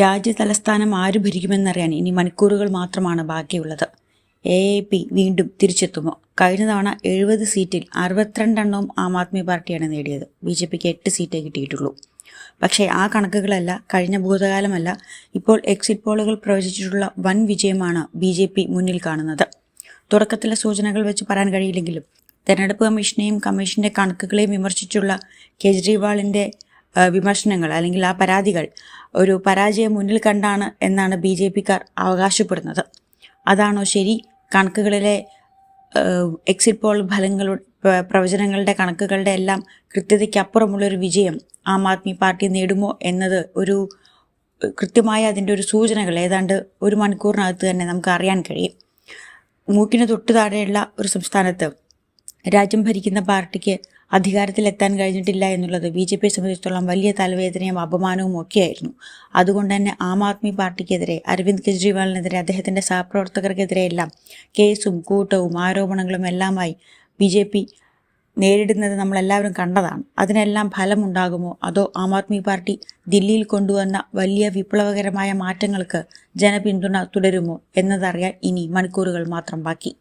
രാജ്യ തലസ്ഥാനം ആര് ഭരിക്കുമെന്നറിയാൻ ഇനി മണിക്കൂറുകൾ മാത്രമാണ് ബാക്കിയുള്ളത്. എ എ പി വീണ്ടും തിരിച്ചെത്തുമോ? കഴിഞ്ഞ തവണ എഴുപത് സീറ്റിൽ അറുപത്തിരണ്ടെണ്ണവും ആം ആദ്മി പാർട്ടിയാണ് നേടിയത്. ബി ജെ പിക്ക് എട്ട് സീറ്റേ കിട്ടിയിട്ടുള്ളൂ. പക്ഷേ ആ കണക്കുകളല്ല കഴിഞ്ഞ ഭൂതകാലമല്ല. ഇപ്പോൾ എക്സിറ്റ് പോളുകൾ പ്രവചിച്ചിട്ടുള്ള വൻ വിജയമാണ് ബി ജെ പി മുന്നിൽ കാണുന്നത്. തുടക്കത്തിലെ സൂചനകൾ വെച്ച് പറയാൻ കഴിയില്ലെങ്കിലും തെരഞ്ഞെടുപ്പ് കമ്മീഷനെയും കമ്മീഷന്റെ കണക്കുകളെയും വിമർശിച്ചുള്ള കേജ്രിവാളിന്റെ വിമർശനങ്ങൾ അല്ലെങ്കിൽ ആ പരാതികൾ ഒരു പരാജയം മുന്നിൽ കണ്ടാണ് എന്നാണ് ബി ജെ പിക്കാർ അവകാശപ്പെടുന്നത്. അതാണോ ശരി? കണക്കുകളിലെ എക്സിറ്റ് പോൾ ഫലങ്ങളുടെ പ്രവചനങ്ങളുടെ കണക്കുകളുടെ എല്ലാം കൃത്യതയ്ക്കപ്പുറമുള്ളൊരു വിജയം ആം ആദ്മി പാർട്ടി നേടുമോ എന്നത് ഒരു കൃത്യമായ അതിന്റെ ഒരു സൂചനകൾ ഏതാണ്ട് ഒരു മണിക്കൂറിനകത്ത് തന്നെ നമുക്ക് അറിയാൻ കഴിയും. മൂക്കിന് തൊട്ടു താഴെയുള്ള ഒരു സംസ്ഥാനത്ത് രാജ്യം ഭരിക്കുന്ന പാർട്ടിക്ക് അധികാരത്തിലെത്താൻ കഴിഞ്ഞിട്ടില്ല എന്നുള്ളത് ബി ജെ പിയെ സംബന്ധിച്ചിടത്തോളം വലിയ തലവേദനയും അപമാനവും ഒക്കെയായിരുന്നു. അതുകൊണ്ട് തന്നെ ആം ആദ്മി പാർട്ടിക്കെതിരെ അരവിന്ദ് കെജ്രിവാളിനെതിരെ അദ്ദേഹത്തിന്റെ സഹപ്രവർത്തകർക്കെതിരെയെല്ലാം കേസും കൂട്ടവും ആരോപണങ്ങളും എല്ലാമായി ബി ജെ പി നേരിടുന്നത് നമ്മളെല്ലാവരും കണ്ടതാണ്. അതിനെല്ലാം ഫലമുണ്ടാകുമോ? അതോ ആം ആദ്മി പാർട്ടി ദില്ലിയിൽ കൊണ്ടുവന്ന വലിയ വിപ്ലവകരമായ മാറ്റങ്ങൾക്ക് ജനപിന്തുണ തുടരുമോ എന്നതറിയാൻ ഇനി മണിക്കൂറുകൾ മാത്രം ബാക്കി.